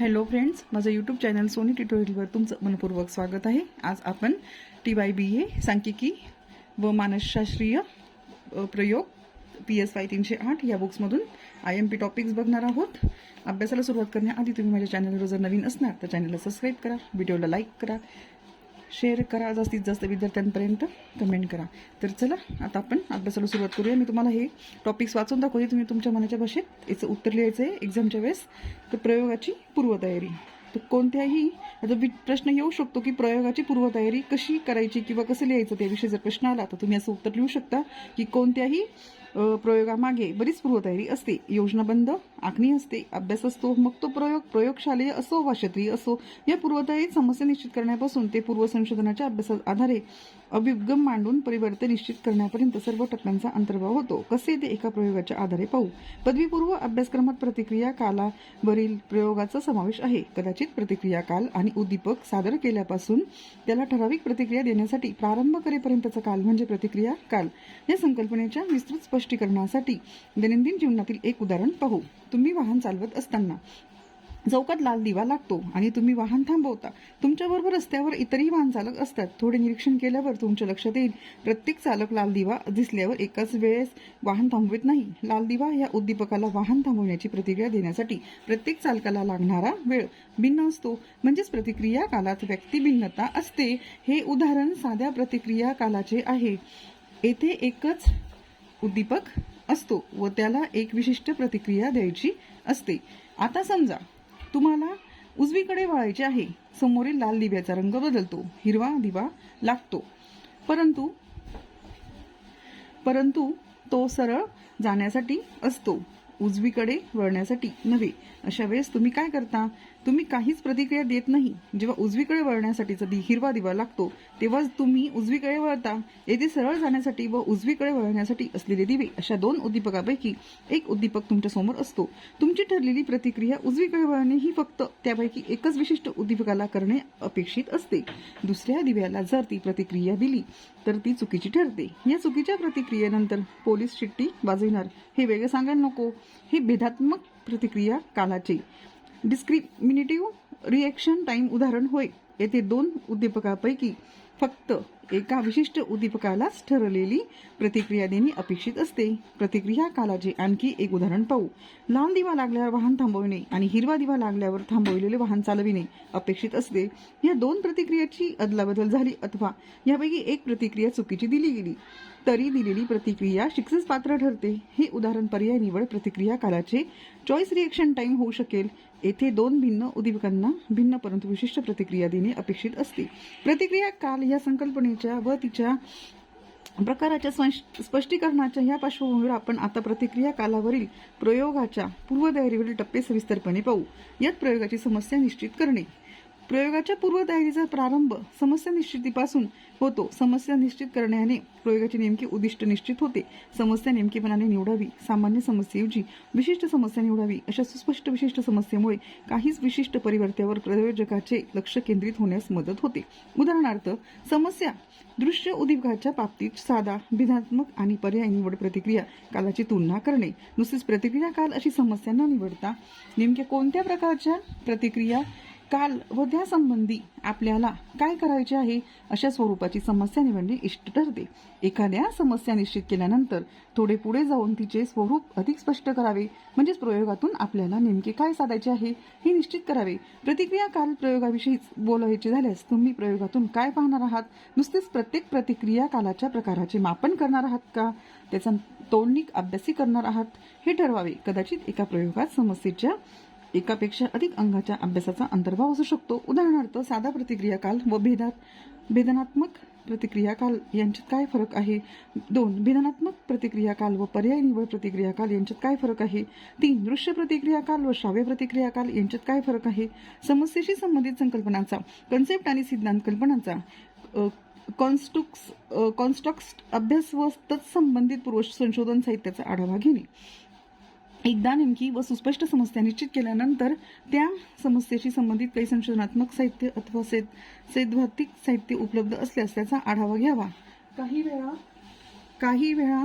Hello friends माझं YouTube channel Soni ट्युटोरियलवर तुमचं मनपूर्वक स्वागत आहे. आज आपण टी वाय बी ए सांख्यिकी व मानसशास्त्रीय प्रयोग पी एस वाय तीनशे आठ या बुक्समधून आय एम पी टॉपिक्स बघणार आहोत. अभ्यासाला सुरुवात करण्याआधी तुम्ही माझ्या चॅनलवर जर नवीन असणार तर चॅनलला सबस्क्राईब करा व्हिडिओला लाईक करा. शेअर करा जास्तीत जास्त विद्यार्थ्यांपर्यंत कमेंट करा. तर चला आता आपण अभ्यासाला सुरुवात करूया. मी तुम्हाला हे टॉपिक्स वाचून दाखवते. तुम्ही तुमच्या मनाच्या भाषेत याचं उत्तर लिहायचं आहे एक्झामच्या वेळेस. तर प्रयोगाची पूर्वतयारी. तर कोणत्याही आता वि- प्रश्न येऊ शकतो की प्रयोगाची पूर्वतयारी कशी करायची किंवा कसं लिहायचं त्याविषयी जर प्रश्न आला तर तुम्ही असं उत्तर लिहू शकता की कोणत्याही प्रयोगामागे बरीच पूर्वतयारी असते. योजनाबंध आखणी असते अभ्यास असतो मग तो प्रयोग प्रयोगशालेय असो वा क्षेत्रीय असो या पूर्वतयारीत समस्या निश्चित करण्यापासून ते पूर्व संशोधनाच्या अभ्यासा आधारे अभिगम मांडून परिवर्तन निश्चित करण्यापर्यंत सर्व टप्प्यांचा अंतर्भाव होतो. कसे ते एका प्रयोगाच्या आधारे पाहू? पदवीपूर्व अभ्यासक्रमात प्रतिक्रिया कालावरील प्रयोगाचा समावेश आहे. कदाचित प्रतिक्रिया काल आणि उद्दीपक सादर केल्यापासून त्याला ठराविक प्रतिक्रिया देण्यासाठी प्रारंभ करेपर्यंतचा काल म्हणजे प्रतिक्रिया काल. या संकल्पनेच्या विस्तृत स्पष्टीकरणासाठी दैनंदिन जीवनातील एक उदाहरण पाहू. तुम्ही वाहन चालवत असताना चौकात लाल दिवा लागतो आणि तुम्ही वाहन थांबवता. तुमच्याबरोबर रस्त्यावर इतरही वाहन चालक असतात. थोडे निरीक्षण केल्यावर तुमच्या लक्षात येईल प्रत्येक चालक लाल दिवा दिसल्यावर एकाच वेळेस वाहन थांबवित नाही. लाल दिवा या उद्दीपकाला वाहन थांबवण्याची प्रतिक्रिया देण्यासाठी प्रत्येक चालकाला लागणारा वेळ भिन्न असतो. म्हणजेच प्रतिक्रिया कालात व्यक्तिभिन्नता असते. हे उदाहरण साध्या प्रतिक्रिया कालाचे आहे. येथे एकच उद्दीपक असतो व त्याला एक विशिष्ट प्रतिक्रिया द्यायची असते. आता समजा तुम्हाला उजवीकडे वळायचे आहे. समोरील लाल दिव्याचा रंग बदलतो. हिरवा दिवा लागतो. परंतु परंतु तो सरळ जाण्यासाठी असतो. उजवीकडे वळण्यासाठी नव्हे. अशा वेळेस तुम्ही काय करता? तुम्ही काहीच प्रतिक्रिया देत नाही. जेव्हा उजवीकडे वळण्यासाठीचा हिरवा दिवा लागतो तेव्हा तुम्ही उजवीकडे वळता. येथे सरळ जाण्यासाठी व उजवीकडे वळण्यासाठी असलेले दिवे अशा दोन उद्दीपकापैकी एक उद्दीपक तुमच्यासमोर असतो. तुमची ठरलेली प्रतिक्रिया उजवीकडे वळणे ही फक्त त्यापैकी एकच विशिष्ट उद्दीपकाला करणे अपेक्षित असते. दुसऱ्या दिव्याला जर ती प्रतिक्रिया दिली तर ती चुकीची ठरते. या चुकीच्या प्रतिक्रियेनंतर पोलीस शिट्टी वाजविणार. हे वेगळे सांगायला नको. हे भेदात्मक प्रतिक्रिया कालाचे. डिस्क्रिमिनेटिव्ह रिएक्शन टाईम उदाहरण होय. येथे दोन उद्दीपकापैकी फक्त एका विशिष्ट उद्दीपकालाच ठरलेली प्रतिक्रिया देणे अपेक्षित असते. प्रतिक्रिया कालाचे आणखी एक उदाहरण पाहू. लाल दिवा लागल्यावर वाहन थांबविणे आणि हिरवा दिवा लागल्यावर थांबविलेले वाहन चालविणे अपेक्षित असते. या दोन प्रतिक्रियेची अदलाबदल झाली अथवा यापैकी एक प्रतिक्रिया चुकीची दिली गेली तरी दिलेली प्रतिक्रिया शिक्षेस पात्र ठरते. हे उदाहरण पर्याय निवड प्रतिक्रिया कालाचे चॉईस रिएक्शन टाइम होऊ शकेल. येथे दोन भिन्न उद्दीपकांना भिन्न परंतु विशिष्ट प्रतिक्रिया देणे अपेक्षित असते. प्रतिक्रिया काल या संकल्पनेच्या व तिच्या प्रकाराच्या स्पष्टीकरणाच्या या पार्श्वभूमीवर आपण आता प्रतिक्रिया कालावरील प्रयोगाच्या पूर्वतयारीवरील टप्पे सविस्तरपणे पाहू. यात प्रयोगाची समस्या निश्चित करणे. प्रयोगाच्या पूर्वतयारीचा प्रारंभ समस्या निश्चितीपासून होतो. समस्या निश्चित करण्याने प्रयोगाचे नेमके उद्दिष्ट निश्चित होते. समस्या नेमकेपणाने निवडावी. सामान्य समस्येऐवजी विशिष्ट समस्या निवडावी अशा सुस्पष्ट विशिष्ट समस्येमुळे काहीच विशिष्ट परिवर्त्यावर प्रयोजकाचे लक्ष केंद्रित होण्यास मदत होते. उदाहरणार्थ समस्या दृश्य उद्दीपकाच्या बाबतीत साधा विधात्मक आणि पर्याय निवड प्रतिक्रिया कालाची तुलना करणे. नुसतीच प्रतिक्रिया काल अशी समस्या न निवडता नेमक्या कोणत्या प्रकारच्या प्रतिक्रिया काल व त्यासंबंधी आपल्याला काय करायचे आहे अशा स्वरूपाची समस्या निवडणे इष्ट ठरते. एखाद्या समस्या निश्चित केल्यानंतर थोडे पुढे जाऊन तिचे स्वरूप अधिक स्पष्ट करावे. म्हणजेच प्रयोगातून आपल्याला नेमके काय साधायचे आहे हे निश्चित करावे. प्रतिक्रिया काल प्रयोगाविषयीच बोलायचे झाल्यास तुम्ही प्रयोगातून काय पाहणार आहात? नुसतेच प्रत्येक प्रतिक्रिया कालाच्या प्रकाराचे मापन करणार आहात का? त्याचा तोडणीक अभ्यासी करणार आहात? हे ठरवावे. कदाचित एका प्रयोगात समस्येच्या एकापेक्षा अधिक अंगाच्या अभ्यासाचा अंतर्भाव असू शकतो. उदाहरणार्थ साधा प्रतिक्रियाकाल व भेदात भेदनात्मक प्रतिक्रियाकाल यांच्यात काय फरक आहे? दोन भेदनात्मक प्रतिक्रियाकाल व पर्याय निवड प्रतिक्रियाकाल यांच्यात काय फरक आहे? तीन दृश्य प्रतिक्रियाकाल व श्राव्य प्रतिक्रियाकाल यांच्यात काय फरक आहे? समस्येशी संबंधित संकल्पनांचा कन्सेप्ट आणि सिद्धांत कल्पनांचा कॉन्स्टुक्स अ, अभ्यास व तत्संबंधित पूर्व संशोधन साहित्याचा आढावा घेणे. एकदा नेमकी व सुस्पष्ट समस्या निश्चित केल्यानंतर त्या समस्येशी संबंधित काही संशोधनात्मक साहित्य अथवा सैद सैद्धांतिक साहित्य उपलब्ध असल्यास त्याचा आढावा घ्यावा. काही वेळा काही वेळा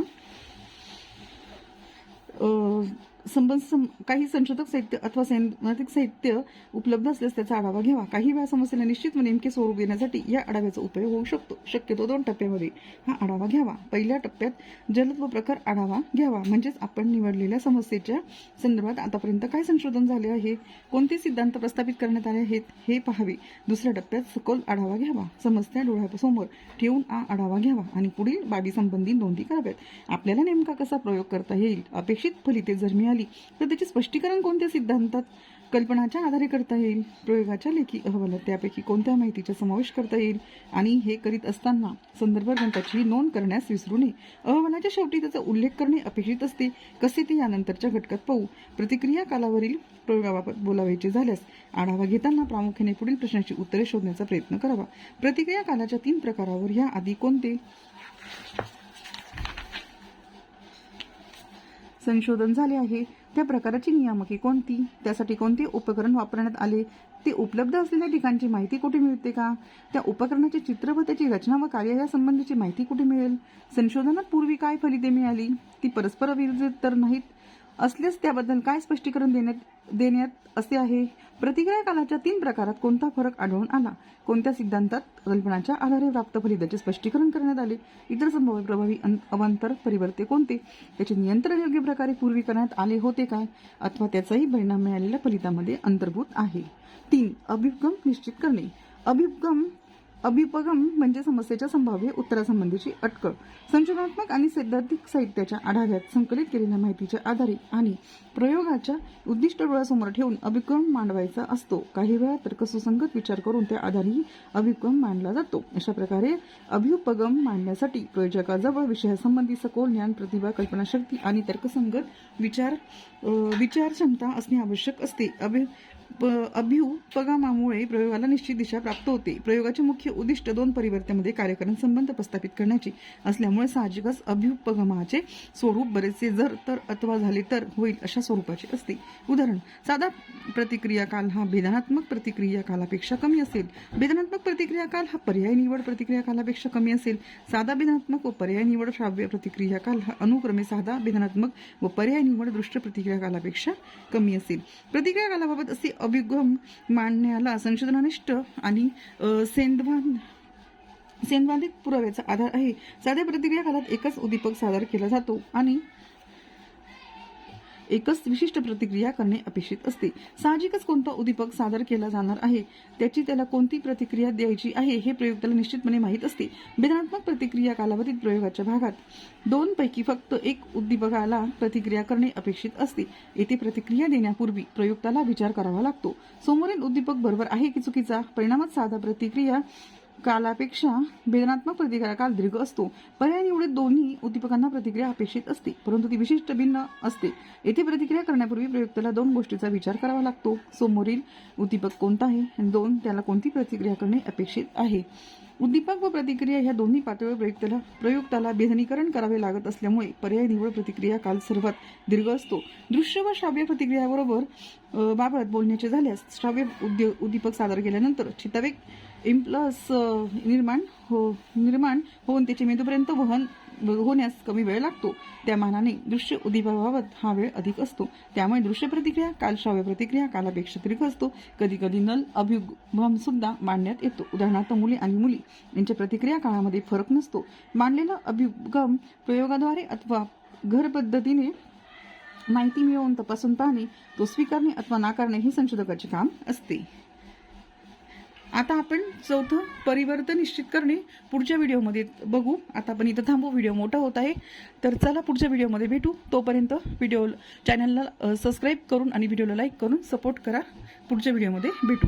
संबंध सं- काही संशोधक साहित्य अथवा सैद्धांतिक साहित्य उपलब्ध असल्यास त्याचा आढावा घ्यावा. काही वेळा समस्येला निश्चित व नेमके स्वरूप देण्यासाठी या आढाव्याचा उपयोग होऊ शकतो. शक्यतो दोन टप्प्यामध्ये हा आढावा घ्यावा. पहिल्या टप्प्यात जलद व प्रखर आढावा घ्यावा. म्हणजेच आपण निवडलेल्या समस्येच्या संदर्भात आतापर्यंत काय संशोधन झाले आहे? कोणते सिद्धांत प्रस्थापित करण्यात आले आहेत? हे पाहावे. दुसऱ्या टप्प्यात सखोल आढावा घ्यावा. समस्या डोळ्यासमोर ठेवून हा आढावा घ्यावा आणि पुढील बाबी संबंधी नोंदी कराव्यात. आपल्याला नेमका कसा प्रयोग करता येईल? अपेक्षित फलिते जर मिळाली तर त्याचे स्पष्टीकरण कोणत्या सिद्धांतात? कल्पनाच्या आधारे करता येईल? प्रयोगाच्या लेखी अहवालात त्यापैकी कोणत्या माहितीचा समावेश करता येईल? आणि हे करीत असताना संदर्भ ग्रंथाची नोंद करण्यास विसरू नये. अहवालाच्या शेवटी त्याचा उल्लेख करणे अपेक्षित असते. कसे ते यानंतरच्या घटकात पाहू? प्रतिक्रिया कालावरील प्रयोगाबाबत बोलावायचे झाल्यास आढावा घेताना प्रामुख्याने पुढील प्रश्नाची उत्तरे शोधण्याचा प्रयत्न करावा. प्रतिक्रिया कालाच्या तीन प्रकारावर या आधी कोणते? संशोधन झाले आहे. त्या प्रकाराची नियामके कोणती? त्यासाठी कोणते उपकरण वापरण्यात आले? ते उपलब्ध असलेल्या ठिकाणची माहिती कुठे मिळते का? त्या उपकरणाचे चित्र व त्याची रचना व कार्य यासंबंधीची माहिती कुठे मिळेल? संशोधनात पूर्वी काय फलिते मिळाली? ती परस्पर विरुद्ध तर नाहीत? असल्यास त्याबद्दल काय स्पष्टीकरण देण्यात देण्यात असे आहे? प्रतिक्रिया कालाच्या तीन प्रकारात कोणता फरक आढळून आला? कोणत्या सिद्धांतात कल्पनाच्या आधारे प्राप्त फलिताचे स्पष्टीकरण करण्यात आले? इतर संभाव्य प्रभावी अवांतर परिवर्ते कोणते? त्याचे नियंत्रण योग्य प्रकारे पूर्वी करण्यात आले होते काय? अथवा त्याचाही परिणाम मिळालेल्या फलितामध्ये अंतर्भूत आहे? तीन अभिगम निश्चित करणे. अभिगम अभिपगम म्हणजे समस्येच्या संभाव्य उत्तरासंबंधीची अटकळ. संशोधनात्मक आणि सैद्धांतिक साहित्याच्या आढाव्यात संकलित केलेल्या माहितीच्या आधारे आणि प्रयोगाच्या उद्दिष्ट डोळ्यासमोर ठेवून अभिक्रम मांडवायचा असतो. काही वेळा तर्कसुसंगत विचार करून त्या आधारेही अभिक्रम मांडला जातो. अशा प्रकारे अभ्युपगम मांडण्यासाठी प्रयोजकाजवळ विषयासंबंधी सखोल ज्ञान प्रतिभा कल्पनाशक्ती आणि तर्कसंगत विचार विचारक्षमता विचार क्षमता असणे आवश्यक असते. अभि प- अभ्युपगमामुळे प्रयोगाला निश्चित दिशा प्राप्त होते. प्रयोगाचे मुख्य उद्दिष्ट दोन परिवर्त्यामध्ये कार्यकरण संबंध प्रस्थापित करण्याची असल्यामुळे साहजिकच अभ्युपगमाचे स्वरूप बरेचसे जर तर अथवा झाले तर होईल अशा स्वरूपाचे असते. उदाहरण साधा प्रतिक्रिया काल हा भेदनात्मक प्रतिक्रिया कालापेक्षा कमी असेल. भेदनात्मक प्रतिक्रिया काल हा पर्याय निवड प्रतिक्रिया कालापेक्षा कमी असेल. साधा भेदनात्मक व पर्याय निवड श्राव्य प्रतिक्रिया काल हा अनुक्रमे साधा भेदनात्मक व पर्याय निवड दृष्ट प्रतिक्रिया कालापेक्षा कमी असेल. प्रतिक्रिया कालाबाबत असे अभिगम मांडण्याला संशोधनानिष्ठ आणि सेंदवान सेंदवादिक पुराव्याचा आधार आहे. साध्या प्रतिक्रिया कालात एकच उद्दीपक सादर केला जातो आणि एकच विशिष्ट प्रतिक्रिया करणे अपेक्षित असते. साहजिकच कोणता उद्दीपक सादर केला जाणार आहे? त्याची त्याला कोणती प्रतिक्रिया द्यायची आहे हे प्रयोग त्याला निश्चितपणे माहीत असते. भेदनात्मक प्रतिक्रिया कालावधीत प्रयोगाच्या भागात. दोन पैकी फक्त एक उद्दीपकाला प्रतिक्रिया करणे अपेक्षित असते. येथे प्रतिक्रिया देण्यापूर्वी प्रयुक्ताला विचार करावा लागतो. समोरील उद्दीपक बरोबर आहे की चुकीचा? परिणामात साधा प्रतिक्रिया कालापेक्षा भेदनात्मक प्रतिक्रिया काल दीर्घ असतो. पर्याय निवडीत दोन्ही उद्दीपकांना प्रतिक्रिया अपेक्षित असते परंतु ती विशिष्ट भिन्न असते. येथे प्रतिक्रिया करण्यापूर्वी प्रयुक्ताला दोन गोष्टीचा विचार करावा लागतो. समोरील उद्दीपक कोणता आहे? दोन त्याला कोणती प्रतिक्रिया करणे अपेक्षित आहे? उद्दीपक व प्रतिक्रिया ह्या दोन्ही पातळीवर प्रयुक्ताला प्रयुक्ताला बेधनीकरण करावे लागत असल्यामुळे पर्याय निवड प्रतिक्रिया काल सर्वात दीर्घ असतो. दृश्य व श्राव्य प्रतिक्रियाबरोबर बाबत बोलण्याचे झाल्यास श्राव्य उद्योग उद्दीपक सादर केल्यानंतर चितावेग इम्प्लस निर्माण हो निर्माण होऊन त्याचे मेंदूपर्यंत वहन होण्यास कमी वेळ लागतो. त्या मानाने दृश्य उद्दीपाबाबत हा वेळ अधिक असतो. त्यामुळे दृश्य प्रतिक्रिया कालश्राव्य प्रतिक्रिया कालापेक्षा दीर्घ असतो. कधी कधी नल अभिभ्रम सुद्धा मांडण्यात येतो. उदाहरणार्थ मुले आणि मुली यांच्या प्रतिक्रिया काळामध्ये फरक नसतो. मांडलेला अभिगम प्रयोगाद्वारे अथवा घर पद्धतीने माहिती मिळवून तपासून पाहणे तो स्वीकारणे अथवा नाकारणे हे संशोधकाचे काम असते. आता आपण चौथं परिवर्तन निश्चित करणे पुढच्या व्हिडिओमध्ये बघू. आता आपण इथं थांबू. व्हिडिओ मोठा होत आहे. तर चला पुढच्या व्हिडिओमध्ये भेटू. तोपर्यंत व्हिडिओ चॅनलला सबस्क्राईब करून आणि व्हिडिओला लाईक करून सपोर्ट करा. पुढच्या व्हिडिओमध्ये भेटू.